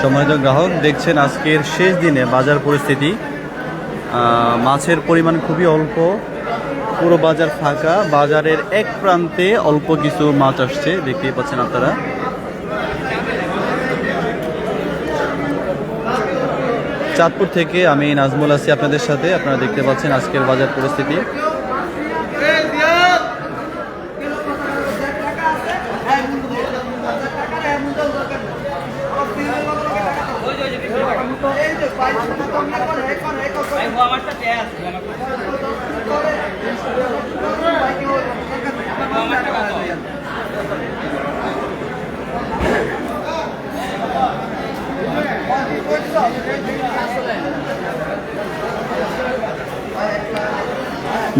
সম্মানিত গ্রাহক দেখছেন আজকের শেষ দিনে বাজার পরিস্থিতি। মাছের পরিমাণ খুবই অল্প। পুরো বাজার ফাঁকা বাজারের এক প্রান্তে অল্প কিছু মাছ আসছে দেখতেই পাচ্ছেন আপনারা চাঁদপুর থেকে আমি নাজমুল আছি আপনাদের সাথে আপনারা দেখতে পাচ্ছেন আজকের বাজার পরিস্থিতি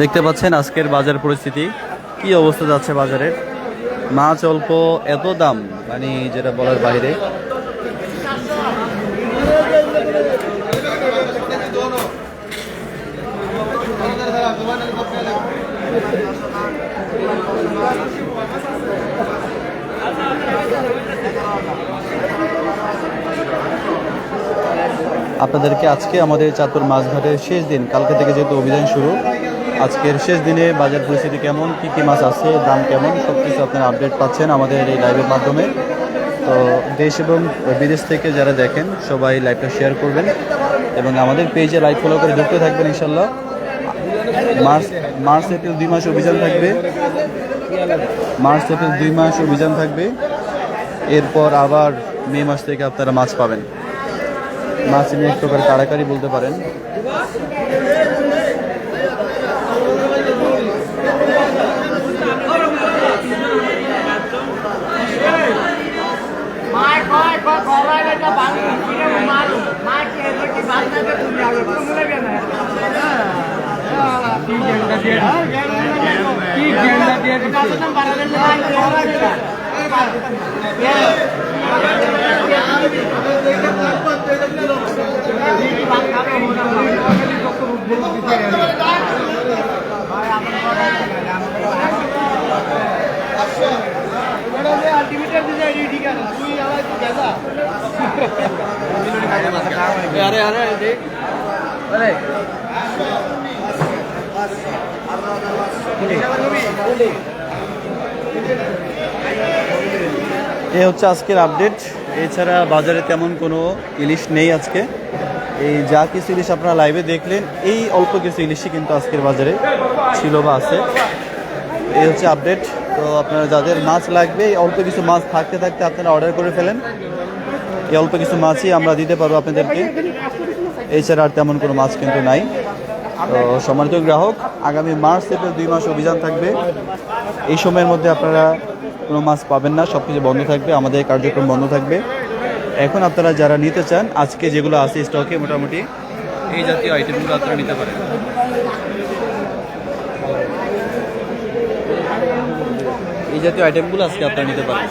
দেখতে পাচ্ছেন আজকের বাজার পরিস্থিতি। কি অবস্থা যাচ্ছে বাজারের? মাছ অল্প, এত দাম মানে যেটা বলার বাইরে। আপনাদেরকে আজকে আমাদের চাঁদপুর মাছঘাটের শেষ দিন, কালকে থেকে যেহেতু অভিযান শুরু, আজকের শেষ দিনে বাজার পরিস্থিতি কেমন, কী কী মাছ আছে, দাম কেমন সব কিছু আপনারা আপডেট পাচ্ছেন আমাদের এই লাইভের মাধ্যমে। তো দেশ এবং বিদেশ থেকে যারা দেখেন, সবাই লাইভটা শেয়ার করবেন এবং আমাদের পেজে লাইভ ফলো করে ঢুকতে থাকবেন ইনশাল্লাহ মার্চ মার্চ, এপ্রিল দুই মাস অভিযান থাকবে। মার্চ, এপ্রিল দুই মাস অভিযান থাকবে। এরপর আবার মে মাস থেকে আপনারা মাছ পাবেন। মাছ নিয়ে এক প্রকার কাড়াকাড়ি বলতে পারেন। কে আলাই তুই গেছা আরে আরে দেখ আরে এই হচ্ছে আজকের আপডেট এছাড়া বাজারে তেমন কোনো ইলিশ নেই আজকে। এই যা কিছু ইলিশ আপনারা লাইভে দেখলেন, এই অল্প কিছু ইলিশই কিন্তু আজকের বাজারে ছিল বা আছে। এই হচ্ছে আপডেট তো আপনারা যাদের মাছ লাগবে, এই অল্প কিছু মাছ থাকতে থাকতে আপনারা অর্ডার করে ফেলেন। এই অল্প কিছু মাছই আমরা দিতে পারব আপনাদেরকে। এছাড়া আর তেমন কোনো মাছ কিন্তু নাই। তো সম্মানিত গ্রাহক, আগামী মার্চ, এপ্রিল দুই মাস অভিযান থাকবে। এই সময়ের মধ্যে আপনারা কোনো মাছ পাবেন না সব কিছু বন্ধ থাকবে, আমাদের কার্যক্রম বন্ধ থাকবে। এখন আপনারা যারা নিতে চান, আজকে যেগুলো আছে স্টকে মোটামুটি এই জাতীয় আইটেমগুলো আপনারা নিতে পারেন। এই জাতীয় আইটেমগুলো আজকে আপনারা নিতে পারেন।